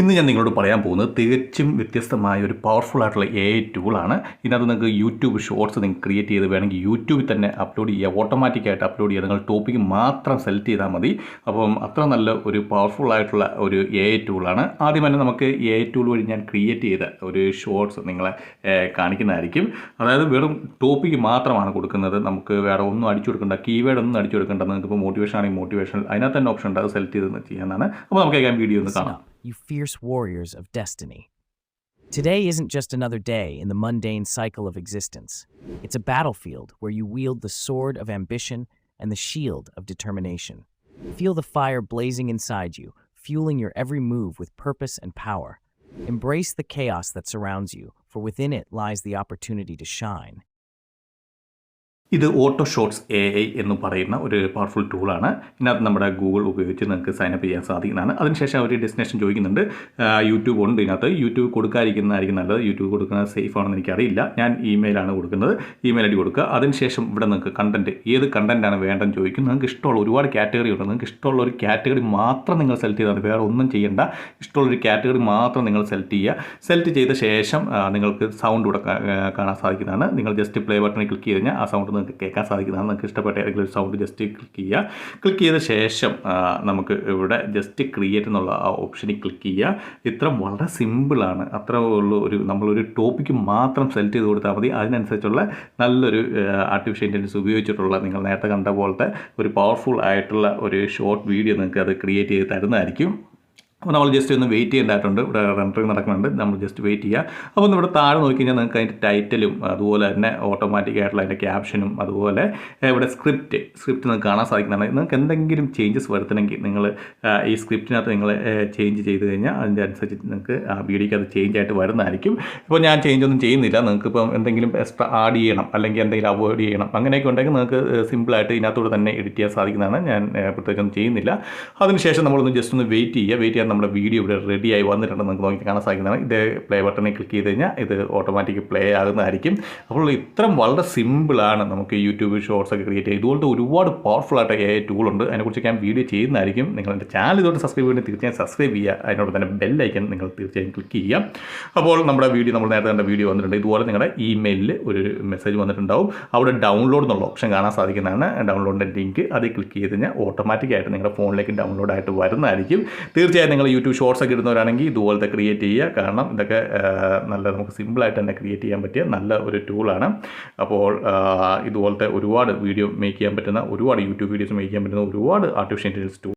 ഇന്ന് ഞാൻ നിങ്ങളോട് പറയാൻ പോകുന്നത് തികച്ചും വ്യത്യസ്തമായ ഒരു പവർഫുൾ ആയിട്ടുള്ള എ ഐ ടൂളാണ് ഇതിനകത്ത് നിങ്ങൾക്ക് യൂട്യൂബ് ഷോർട്സ് നിങ്ങൾക്ക് ക്രിയേറ്റ് ചെയ്ത് വേണമെങ്കിൽ യൂട്യൂബിൽ തന്നെ അപ്ലോഡ് ചെയ്യുക. ഓട്ടോമാറ്റിക്കായിട്ട് അപ്ലോഡ് ചെയ്യുക. നിങ്ങൾ ടോപ്പിക്ക് മാത്രം സെലക്ട് ചെയ്താൽ മതി. അപ്പം അത്ര നല്ല ഒരു പവർഫുൾ ആയിട്ടുള്ള ഒരു എ ഐ ടൂളാണ് ആദ്യം തന്നെ നമുക്ക് എ ഐ ടൂൾ വഴി ഞാൻ ക്രിയേറ്റ് ചെയ്ത ഒരു ഷോർട്സ് നിങ്ങളെ കാണിക്കുന്നതായിരിക്കും. അതായത് വെറും ടോപ്പിക്ക് മാത്രമാണ് കൊടുക്കുന്നത്. നമുക്ക് വേറെ ഒന്നും അടിച്ചു കൊടുക്കേണ്ട. കീവേഡ് ഒന്നും അടിച്ചു കൊടുക്കേണ്ട. നിങ്ങൾക്ക് ഇപ്പോൾ മോട്ടിവേഷൻ ആണെങ്കിൽ മോട്ടിവേഷൻ അതിനകത്ത് തന്നെ ഓപ്ഷൻ ഉണ്ട്. അത് സെലക്ട് ചെയ്ത് ചെയ്യാനാണ് അപ്പോൾ നമുക്ക് ആ വീഡിയോ ഒന്ന് കാണാം. You fierce warriors of destiny. Today isn't just another day in the mundane cycle of existence. It's a battlefield where you wield the sword of ambition and the shield of determination. Feel the fire blazing inside you, fueling your every move with purpose and power. Embrace the chaos that surrounds you, for within it lies the opportunity to shine. ഇത് auto shorts A I എന്ന് പറയുന്ന ഒരു powerful ടൂളാണ് ഇതിനകത്ത് നമ്മുടെ Google ഉപയോഗിച്ച് നിങ്ങൾക്ക് sign up ചെയ്യാൻ സാധിക്കുന്നതാണ്. അതിനുശേഷം അവർ ഡെസ്റ്റിനേഷൻ ചോദിക്കുന്നുണ്ട്. യൂട്യൂബ് ഉണ്ട് ഇതിനകത്ത്. യൂട്യൂബ് കൊടുക്കാതിരിക്കുന്നതായിരിക്കും നല്ലത്. യൂട്യൂബ് കൊടുക്കുന്നത് സേഫ് ആണെന്ന് എനിക്കറിയില്ല. ഞാൻ ഇമെയിലാണ് കൊടുക്കുന്നത്. ഇമെയിൽ ഐ ഡി കൊടുക്കുക. അതിനുശേഷം ഇവിടെ നിങ്ങൾക്ക് കണ്ടന്റ് ഏത് കണ്ടന്റാണ് വേണ്ടെന്ന് ചോദിക്കും. നിങ്ങൾക്ക് ഇഷ്ടമുള്ള ഒരുപാട് കാറ്റഗറി ഉണ്ട്. നിങ്ങൾക്ക് ഇഷ്ടമുള്ള ഒരു കാറ്റഗറി മാത്രം നിങ്ങൾ സെലക്ട് ചെയ്താൽ വേറെ ഒന്നും ചെയ്യേണ്ട. ഇഷ്ടമുള്ള ഒരു കാറ്റഗറി മാത്രം നിങ്ങൾ സെലക്ട് ചെയ്യുക. സെലക്ട് ചെയ്ത ശേഷം നിങ്ങൾക്ക് സൗണ്ട് ഇവിടെ കാണാൻ സാധിക്കുന്നതാണ്. നിങ്ങൾ ജസ്റ്റ് പ്ലേ ബട്ടണിൽ ക്ലിക്ക് ചെയ്ത് കഴിഞ്ഞാൽ ആ സൗണ്ട് നിങ്ങൾക്ക് കേൾക്കാൻ സാധിക്കുന്നതാണ്. നിങ്ങൾക്ക് ഇഷ്ടപ്പെട്ട ഏതെങ്കിലും ഒരു സൗണ്ട് ജസ്റ്റ് ക്ലിക്ക് ചെയ്യുക. ക്ലിക്ക് ചെയ്ത ശേഷം നമുക്ക് ഇവിടെ ജസ്റ്റ് ക്രിയേറ്റ് എന്നുള്ള ആ ഓപ്ഷനിൽ ക്ലിക്ക് ചെയ്യുക. ഇത്ര വളരെ സിമ്പിളാണ് അത്ര ഉള്ള ഒരു നമ്മളൊരു ടോപ്പിക്ക് മാത്രം സെലക്ട് ചെയ്ത് കൊടുത്താൽ മതി. അതിനനുസരിച്ചുള്ള നല്ലൊരു ആർട്ടിഫിഷ്യൽ ഇന്റലിജൻസ് ഉപയോഗിച്ചിട്ടുള്ള നിങ്ങൾ നേരത്തെ കണ്ട പോലത്തെ ഒരു പവർഫുൾ ആയിട്ടുള്ള ഒരു ഷോർട്ട് വീഡിയോ നിങ്ങൾക്ക് അത് ക്രിയേറ്റ് ചെയ്ത് തരുന്നതായിരിക്കും. അപ്പോൾ നമ്മൾ ജസ്റ്റ് ഒന്ന് വെയിറ്റ് ചെയ്യേണ്ടതായിട്ടുണ്ട്. ഇവിടെ റെൻഡറിങ് നടക്കുന്നുണ്ട്. നമ്മൾ ജസ്റ്റ് വെയിറ്റ് ചെയ്യുക അപ്പോൾ ഇവിടെ താഴെ നോക്കി കഴിഞ്ഞാൽ നിങ്ങൾക്ക് അതിന്റെ ടൈറ്റിലും അതുപോലെ തന്നെ ഓട്ടോമാറ്റിക് ആയിട്ടുള്ള അതിന്റെ ക്യാപ്ഷനും അതുപോലെ ഇവിടെ സ്ക്രിപ്റ്റ് സ്ക്രിപ്റ്റ് നിങ്ങൾക്ക് കാണാൻ സാധിക്കുന്നതാണ്. നിങ്ങൾക്ക് എന്തെങ്കിലും ചേഞ്ചസ് വരുത്തണമെങ്കിൽ നിങ്ങൾ ഈ സ്ക്രിപ്റ്റിനകത്ത് നിങ്ങൾ ചേഞ്ച് ചെയ്ത് കഴിഞ്ഞാൽ അതിന്റെ അനുസരിച്ച് നിങ്ങൾക്ക് ആ വീഡിയോയ്ക്ക് അത് ചേഞ്ച് ആയിട്ട് വരുന്നതായിരിക്കും. ഇപ്പോൾ ഞാൻ ചേഞ്ച് ഒന്നും ചെയ്യുന്നില്ല. നിങ്ങൾക്ക് ഇപ്പം എന്തെങ്കിലും എക്സ്ട്രാ ആഡ് ചെയ്യണം അല്ലെങ്കിൽ എന്തെങ്കിലും അവോയ്ഡ് ചെയ്യണം അങ്ങനെയൊക്കെ ഉണ്ടെങ്കിൽ നിങ്ങൾക്ക് സിമ്പിളായിട്ട് ഇതിനകത്തൂടെ തന്നെ എഡിറ്റ് ചെയ്യാൻ സാധിക്കുന്നതാണ്. ഞാൻ പ്രത്യേകിച്ചൊന്നും ചെയ്യുന്നില്ല. അതിനുശേഷം നമ്മളൊന്ന് ജസ്റ്റ് ഒന്ന് വെയിറ്റ് ചെയ്യുക. വെയിറ്റ് ചെയ്യാൻ നമ്മുടെ വീഡിയോ ഇവിടെ റെഡി ആയി വന്നിട്ടുണ്ട്. നമുക്ക് നോക്കി കാണാൻ സാധിക്കുന്നതാണ്. ഇത് പ്ലേ ബട്ടണിൽ ക്ലിക്ക് ചെയ്ത് കഴിഞ്ഞാൽ ഇത് ഓട്ടോമാറ്റിക് പ്ലേ ആകുന്നതായിരിക്കും. അപ്പോൾ ഇത്രയും വളരെ സിമ്പിളാണ് നമുക്ക് യൂട്യൂബ് ഷോർട്സ് ഒക്കെ ക്രിയേറ്റ് ചെയ്യുക. ഇതുപോലത്തെ ഒരുപാട് പവർഫുൾ ആയിട്ട് എ ഉണ്ട്. അതിനെക്കുറിച്ച് ഞാൻ വീഡിയോ ചെയ്യുന്നതായിരിക്കും. നിങ്ങൾ എന്റെ ചാനൽ ഇതോട്ട് സബ്സ്ക്രൈബ് ചെയ്യുന്നത് തീർച്ചയായും സബ്സ്ക്രൈബ് ചെയ്യുക. അതിനോട് തന്നെ ബെല്ലൈക്കൻ നിങ്ങൾ തീർച്ചയായും ക്ലിക്ക് ചെയ്യുക. അപ്പോൾ നമ്മുടെ വീഡിയോ നമ്മൾ നേരത്തെ കണ്ട വീഡിയോ വന്നിട്ടുണ്ട്. ഇതുപോലെ നിങ്ങളുടെ ഇമെയിലിൽ ഒരു മെസ്സേജ് വന്നിട്ടുണ്ടാവും. അവിടെ ഡൗൺലോഡ് എന്നുള്ള ഓപ്ഷൻ കാണാൻ സാധിക്കുന്നതാണ്. ഡൗൺലോഡിന്റെ ലിങ്ക് അത് ക്ലിക്ക് ചെയ്ത് കഴിഞ്ഞാൽ ഓട്ടോമാറ്റിക്കായിട്ട് നിങ്ങളുടെ ഫോണിലേക്ക് ഡൗൺലോഡ് ആയിട്ട് വരുന്നതായിരിക്കും. തീർച്ചയായും നിങ്ങൾ യൂട്യൂബ് ഷോർട്സ് ഒക്കെ ഇടുന്നവരാണെങ്കിൽ ഇതുപോലത്തെ ക്രിയേറ്റ് ചെയ്യുക. കാരണം ഇതൊക്കെ നല്ല നമുക്ക് സിമ്പിളായിട്ട് തന്നെ ക്രിയേറ്റ് ചെയ്യാൻ പറ്റിയ നല്ല ഒരു ടൂളാണ് അപ്പോൾ ഇതുപോലത്തെ ഒരുപാട് വീഡിയോ മേക്ക് ചെയ്യാൻ പറ്റുന്ന ഒരുപാട് യൂട്യൂബ് വീഡിയോസ് മേക്ക് ചെയ്യാൻ പറ്റുന്ന ഒരുപാട് ആർട്ടിഫിഷ്യൽ ഇന്റലിജൻസ് ടൂൾ